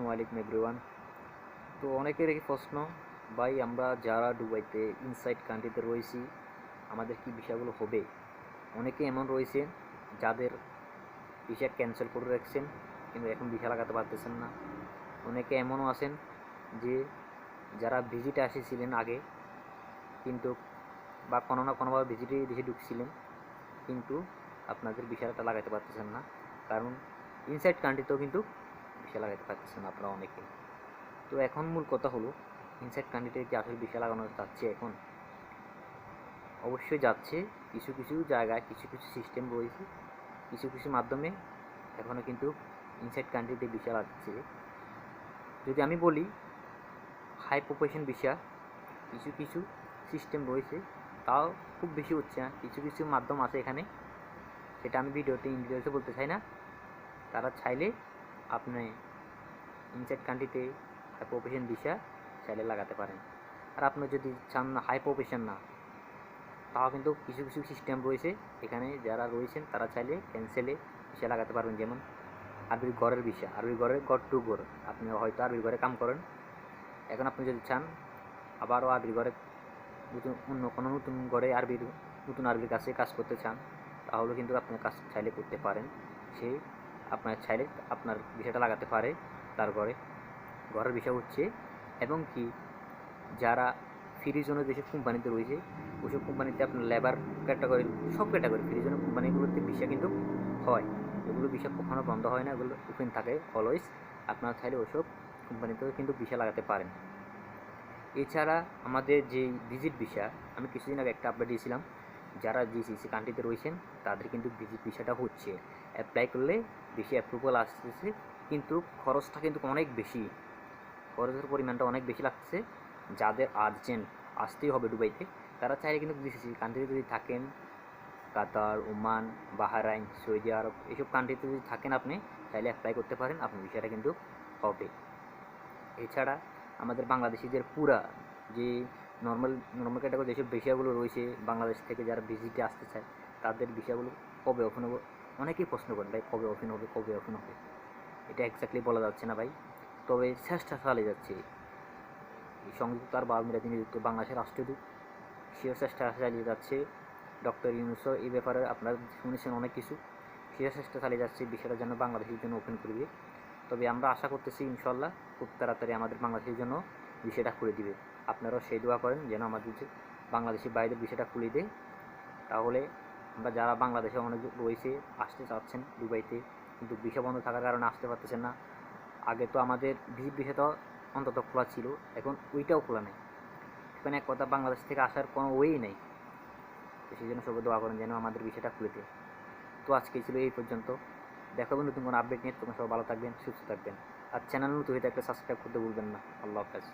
আসসালামু আলাইকুম এভরিওয়ান। তো অনেকেরই প্রশ্ন, ভাই, আমরা যারা দুবাইতে ইনসাইড কান্ট্রিতে রয়েছি, আমাদের কি বিষয়গুলো হবে? অনেকে এমন রয়েছে যাদের ভিসা ক্যান্সেল করে রাখছেন, কিন্তু এখন ভিসা লাগাতে পারতেছেন না। অনেকে এমনও আছেন যে যারা ভিজিটে এসেছিলেন আগে, কিন্তু বা কোনো না কোনোভাবে ভিজিটে দেশে ঢুকছিলেন, কিন্তু আপনাদের ভিসাটা লাগাতে পারতেছেন না। কারণ ইনসাইড কান্ট্রিতেও কিন্তু ভিসা লাগাতে পারতেছেন আপনারা অনেকে। তো এখন মূল কথা হলো ইনসাইড কান্ট্রিতে কি আসলে ভিসা লাগানো যাচ্ছে এখন অবশ্যই যাচ্ছে। কিছু কিছু জায়গায় কিছু কিছু সিস্টেম রয়েছে, কিছু কিছু মাধ্যমে এখনও কিন্তু ইনসাইড কান্ট্রিতে ভিসা লাগছে যদি আমি বলি হাই প্রফেশন ভিসা কিছু কিছু সিস্টেম রয়েছে, তাও খুব বেশি হচ্ছে না। কিছু কিছু মাধ্যম আছে এখানে, সেটা আমি ভিডিওতে ইন ডিটেলসে বলতে চাই না। তারা চাইলে আপনি ইনসাইড কান্ট্রিতে হাই প্রফেশন ভিসা চাইলে লাগাতে পারেন। আর আপনি যদি চান না হাই প্রফেশন না, তাও কিন্তু কিছু কিছু সিস্টেম রয়েছে এখানে যারা রয়েছেন তারা চাইলে ক্যান্সেলে ভিসা লাগাতে পারবেন। যেমন আরবির ঘরের ভিসা আরবির ঘরের ঘর টু ঘর আপনি হয়তো আরবির ঘরে কাম করেন। এখন আপনি যদি চান আবারও আরবির ঘরে নতুন, অন্য কোনো নতুন ঘরে আরবির নতুন আরবির কাছে কাজ করতে চান, তাহলে কিন্তু আপনি কাজ চাইলে করতে পারেন। সে আপনার চাইলে আপনার বিষয়টা লাগাতে পারে। তার ঘরে ঘরের বিষয় হচ্ছে, এবং কি যারা ফ্রি জোনের যেসব কোম্পানিতে রয়েছে ওইসব কোম্পানিতে আপনার লেবার ক্যাটাগরি সব ক্যাটাগরি ফ্রি জোনের কোম্পানিগুলোতে বিষয় কিন্তু হয়। এগুলো বিষয় কখনো বন্ধ হয় না, এগুলো ওপেন থাকে অলওয়েজ আপনারা চাইলে ওইসব কোম্পানিতেও কিন্তু বিষয় লাগাতে পারেন। এছাড়া আমাদের যে ভিজিট ভিসা আমি কিছুদিন আগে একটা আপডেট দিয়েছিলাম। যারা জিসিসি কান্ট্রিতে রয়েছেন, তাদের কিন্তু ভিজিট ভিসাটা হচ্ছে। অ্যাপ্লাই করলে বেশি অ্যাপ্রুভাল আসতেছে, কিন্তু খরচটা কিন্তু অনেক বেশি। খরচের পরিমাণটা অনেক বেশি লাগছে যাদের আর্জেন্ট আসতেই হবে দুবাইতে, তারা চাইলে কিন্তু জিসিসি কান্ট্রিতে যদি থাকেন, Qatar, Oman, Bahrain, Saudi Arab এইসব কান্ট্রিতে যদি থাকেন আপনি চাইলে অ্যাপ্লাই করতে পারেন, আপনার বিষয়টা কিন্তু হবে। এছাড়া আমাদের বাংলাদেশিদের পুরা যে নর্মাল নর্মাল ক্যাটাগরি যেসব বিষয়গুলো রয়েছে, বাংলাদেশ থেকে যারা ভিজিটে আসতে চায়, তাদের বিষয়গুলো কবে হবে? অনেকেই প্রশ্ন করেন, ভাই, কবে ওপেন হবে, কবে ওপেন হবে? এটা এক্স্যাক্টলি বলা যাচ্ছে না, ভাই। তবে চেষ্টা চালিয়ে যাচ্ছে। এই সংযুক্ত আরব আমিরাতে নিযুক্ত বাংলাদেশের রাষ্ট্রদূত, সেও চেষ্টা চালিয়ে যাচ্ছে। ডক্টর ইউনুসও এই ব্যাপারে আপনারা শুনেছেন অনেক কিছু। সেও চেষ্টা চালিয়ে যাচ্ছে, বিষয়টা যেন বাংলাদেশের জন্য ওপেন করবে তবে আমরা আশা করতেছি ইনশাল্লাহ খুব তাড়াতাড়ি আমাদের বাংলাদেশের জন্য বিষয়টা খুলে দিবে। আপনারাও সেই দোয়া করেন, যেন আমাদের যে বাংলাদেশি বাইরের বিষয়টা খুলে দেয়। তাহলে আমরা যারা বাংলাদেশে অনেক রয়েছে, আসতে চাচ্ছেন দুবাইতে, কিন্তু বিষয় বন্ধ থাকার কারণে আসতে পারতেছেন না। আগে তো আমাদের ভিজিট বিষয়টা অন্তত খোলা ছিল, এখন ওইটাও খোলা নেই। এখানে এক কথা, বাংলাদেশ থেকে আসার কোনো ওয়েই নেই। তো সেই জন্য সবাই দোয়া করেন যেন আমাদের বিষয়টা খুলে দেয়। তো আজকে ছিল এই পর্যন্ত। দেখাবো নতুন কোনো আপডেট নিয়ে। তোমরা সবাই ভালো থাকবেন, সুস্থ থাকবেন। আর চ্যানেল নতুন হয়ে থাকলে সাবস্ক্রাইব করতে ভুলবেন না। আল্লাহ হাফেজ।